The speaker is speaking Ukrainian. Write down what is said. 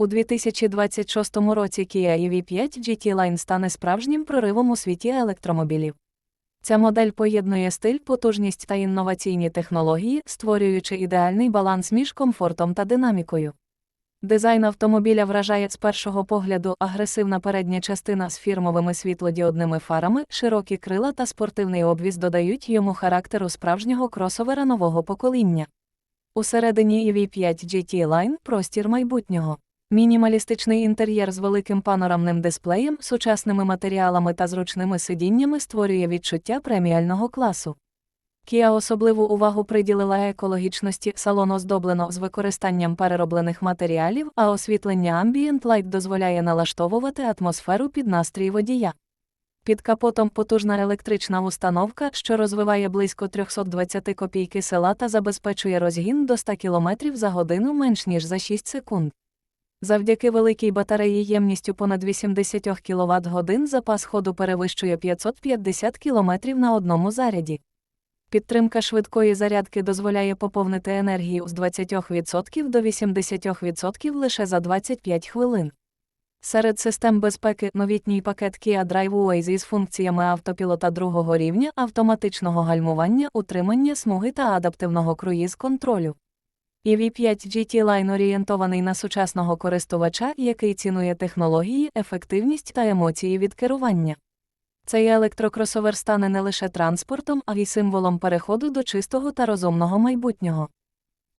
У 2026 році Kia EV5 GT Line стане справжнім проривом у світі електромобілів. Ця модель поєднує стиль, потужність та інноваційні технології, створюючи ідеальний баланс між комфортом та динамікою. Дизайн автомобіля вражає з першого погляду агресивна передня частина з фірмовими світлодіодними фарами, широкі крила та спортивний обвіз додають йому характеру справжнього кросовера нового покоління. Усередині EV5 GT Line – простір майбутнього. Мінімалістичний інтер'єр з великим панорамним дисплеєм, сучасними матеріалами та зручними сидіннями створює відчуття преміального класу. Kia особливу увагу приділила екологічності, салон оздоблено з використанням перероблених матеріалів, а освітлення Ambient Light дозволяє налаштовувати атмосферу під настрій водія. Під капотом потужна електрична установка, що розвиває близько 320 копійки села та забезпечує розгін до 100 км за годину менш ніж за 6 секунд. Завдяки великій батареї ємністю понад 80 кВт годин запас ходу перевищує 550 км на одному заряді. Підтримка швидкої зарядки дозволяє поповнити енергію з 20% до 80% лише за 25 хвилин. Серед систем безпеки новітній пакет Kia DriveWise із функціями автопілота другого рівня, автоматичного гальмування, утримання смуги та адаптивного круїз-контролю. EV5 GT Line орієнтований на сучасного користувача, який цінує технології, ефективність та емоції від керування. Цей електрокросовер стане не лише транспортом, а й символом переходу до чистого та розумного майбутнього.